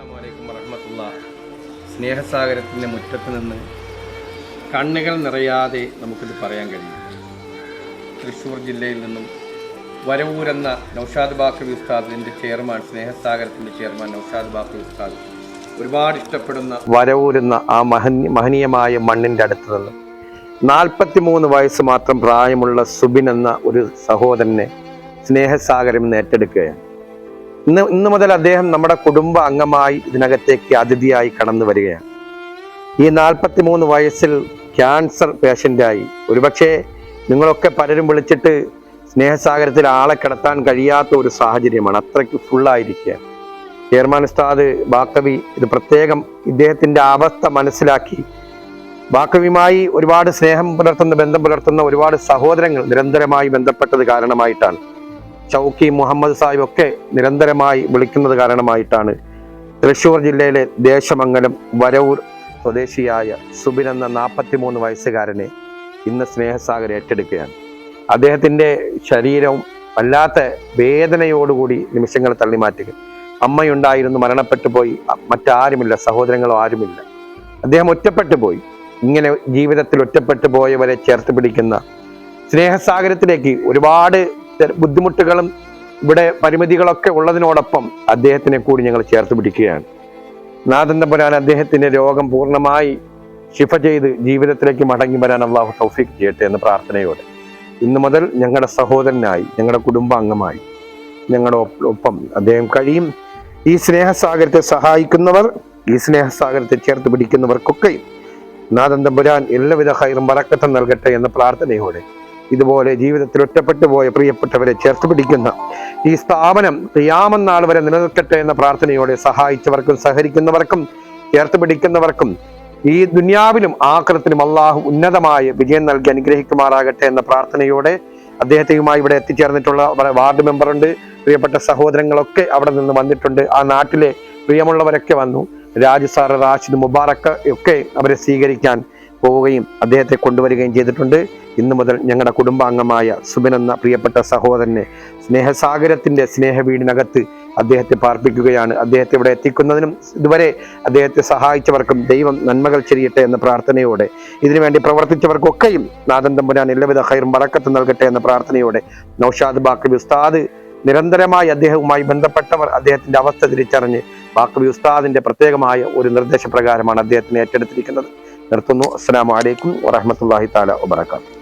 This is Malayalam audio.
അസ്സലാമലൈക്കും വറഹമത്തുള്ള സ്നേഹസാഗരത്തിന്റെ മുറ്റത്ത് നിന്ന് കണ്ണുകൾ നിറയാതെ നമുക്കിത് പറയാൻ കഴിയും. തൃശ്ശൂർ ജില്ലയിൽ നിന്നും വരവൂരെന്ന നൌഷാദ് ബാക്കവി ഉസ്താദിന്റെ ചെയർമാൻ സ്നേഹസാഗരത്തിന്റെ ചെയർമാൻ നൌഷാദ് ബാക്കവി ഉസ്താദ് ഒരുപാട് ഇഷ്ടപ്പെടുന്ന വരവൂരുന്ന ആ മഹനി മഹനീയമായ മണ്ണിന്റെ അടുത്ത് നിന്ന് നാൽപ്പത്തിമൂന്ന് വയസ്സ് മാത്രം പ്രായമുള്ള സുബിൻ എന്ന ഒരു സഹോദരനെ സ്നേഹസാഗരം എന്ന് ഏറ്റെടുക്കുകയാണ്. ഇന്ന് ഇന്ന് മുതൽ അദ്ദേഹം നമ്മുടെ കുടുംബ അംഗമായി ഇതിനകത്തേക്ക് അതിഥിയായി കടന്നു വരികയാണ്. ഈ നാൽപ്പത്തി മൂന്ന് വയസ്സിൽ ക്യാൻസർ പേഷ്യന്റായി. ഒരുപക്ഷെ നിങ്ങളൊക്കെ പലരും വിളിച്ചിട്ട് സ്നേഹസാഗരത്തിൽ ആളെ കിടത്താൻ കഴിയാത്ത ഒരു സാഹചര്യമാണ്. അത്രയ്ക്ക് ഫുള്ളായിരിക്കുക ചെയർമാൻ ഉസ്താദ് ബാക്കവി ഇത് പ്രത്യേകം ഇദ്ദേഹത്തിന്റെ അവസ്ഥ മനസ്സിലാക്കി. ബാക്കവിയുമായി ഒരുപാട് സ്നേഹം പുലർത്തുന്ന ബന്ധം പുലർത്തുന്ന ഒരുപാട് സഹോദരങ്ങൾ നിരന്തരമായി ബന്ധപ്പെട്ടത് കാരണമായിട്ടാണ്. ചൗക്കി മുഹമ്മദ് സാഹിബ് ഒക്കെ നിരന്തരമായി വിളിക്കുന്നത് കാരണമായിട്ടാണ് തൃശ്ശൂർ ജില്ലയിലെ ദേശമംഗലം വരവൂർ സ്വദേശിയായ സുബിൻ എന്ന നാൽപ്പത്തിമൂന്ന് വയസ്സുകാരനെ ഇന്ന് സ്നേഹസാഗർ ഏറ്റെടുക്കുകയാണ്. അദ്ദേഹത്തിന്റെ ശരീരവും വല്ലാത്ത വേദനയോടുകൂടി നിമിഷങ്ങൾ തള്ളിമാറ്റുക അമ്മയുണ്ടായിരുന്നു മരണപ്പെട്ടു പോയി. മറ്റാരുമില്ല സഹോദരങ്ങളോ ആരുമില്ല. അദ്ദേഹം ഒറ്റപ്പെട്ടു പോയി. ഇങ്ങനെ ജീവിതത്തിൽ ഒറ്റപ്പെട്ടു പോയവരെ ചേർത്ത് പിടിക്കുന്ന സ്നേഹസാഗരത്തിലേക്ക് ഒരുപാട് ബുദ്ധിമുട്ടുകളും ഇവിടെ പരിമിതികളൊക്കെ ഉള്ളതിനോടൊപ്പം അദ്ദേഹത്തിനെ കൂടി ഞങ്ങൾ ചേർത്ത് പിടിക്കുകയാണ്. നാദന്തപുരാൻ അദ്ദേഹത്തിന്റെ രോഗം പൂർണമായി ശിഫ ചെയ്ത് ജീവിതത്തിലേക്ക് മടങ്ങി വരാൻ അള്ളാഹു തൗഫീഖ് ചെയ്യട്ടെ എന്ന പ്രാർത്ഥനയോടെ ഇന്നു മുതൽ ഞങ്ങളുടെ സഹോദരനായി ഞങ്ങളുടെ കുടുംബാംഗമായി ഞങ്ങളുടെ ഒപ്പം അദ്ദേഹം കഴിയും. ഈ സ്നേഹസാഗരത്തെ സഹായിക്കുന്നവർ ഈ സ്നേഹസാഗരത്തെ ചേർത്ത് പിടിക്കുന്നവർക്കൊക്കെ നാദന്തപുരാൻ എല്ലാവിധ ഹൈറും വറക്കത്തും നൽകട്ടെ എന്ന പ്രാർത്ഥനയോടെ ഇതുപോലെ ജീവിതത്തിൽ ഒറ്റപ്പെട്ടു പോയ പ്രിയപ്പെട്ടവരെ ചേർത്ത് പിടിക്കുന്ന ഈ സ്ഥാപനം ക്രിയാമൻ നാൾ വരെ നിലനിൽക്കട്ടെ എന്ന പ്രാർത്ഥനയോടെ സഹായിച്ചവർക്കും സഹകരിക്കുന്നവർക്കും ചേർത്ത് പിടിക്കുന്നവർക്കും ഈ ദുനിയാവിലും ആക്രത്തിലും അള്ളാഹു ഉന്നതമായ വിജയം നൽകി അനുഗ്രഹിക്കുമാറാകട്ടെ എന്ന പ്രാർത്ഥനയോടെ അദ്ദേഹത്തെയുമായി ഇവിടെ എത്തിച്ചേർന്നിട്ടുള്ള വാർഡ് മെമ്പറുണ്ട്. പ്രിയപ്പെട്ട സഹോദരങ്ങളൊക്കെ അവിടെ നിന്ന് വന്നിട്ടുണ്ട്. ആ നാട്ടിലെ പ്രിയമുള്ളവരൊക്കെ വന്നു. രാജു സാർ റാഷിദ് മുബാറക്ക് ഒക്കെ അവരെ സ്വീകരിക്കാൻ പോവുകയും അദ്ദേഹത്തെ കൊണ്ടുവരികയും ചെയ്തിട്ടുണ്ട്. ഇന്നു മുതൽ ഞങ്ങളുടെ കുടുംബാംഗമായ സുബിൻ എന്ന പ്രിയപ്പെട്ട സഹോദരനെ സ്നേഹസാഗരത്തിന്റെ സ്നേഹ വീടിനകത്ത് അദ്ദേഹത്തെ പാർപ്പിക്കുകയാണ്. അദ്ദേഹത്തെ ഇവിടെ എത്തിക്കുന്നതിനും ഇതുവരെ അദ്ദേഹത്തെ സഹായിച്ചവർക്കും ദൈവം നന്മകൾ ചെയ്യട്ടെ എന്ന പ്രാർത്ഥനയോടെ ഇതിനുവേണ്ടി പ്രവർത്തിച്ചവർക്കൊക്കെയും നാദൻ തമ്പുരാൻ എല്ലാവിധ ഹൈറും വറക്കത്ത് നൽകട്ടെ എന്ന പ്രാർത്ഥനയോടെ നൌഷാദ് ബാക്കബി ഉസ്താദ് നിരന്തരമായി അദ്ദേഹവുമായി ബന്ധപ്പെട്ടവർ അദ്ദേഹത്തിന്റെ അവസ്ഥ തിരിച്ചറിഞ്ഞ് ബാക്കബി ഉസ്താദിന്റെ പ്രത്യേകമായ ഒരു നിർദ്ദേശപ്രകാരമാണ് അദ്ദേഹത്തിന് ഏറ്റെടുത്തിരിക്കുന്നത്. നിർത്തുന്നു. അസ്സാം വലൈക്കും വറഹമത്തല്ലാഹി താല വബറകാതുഹു.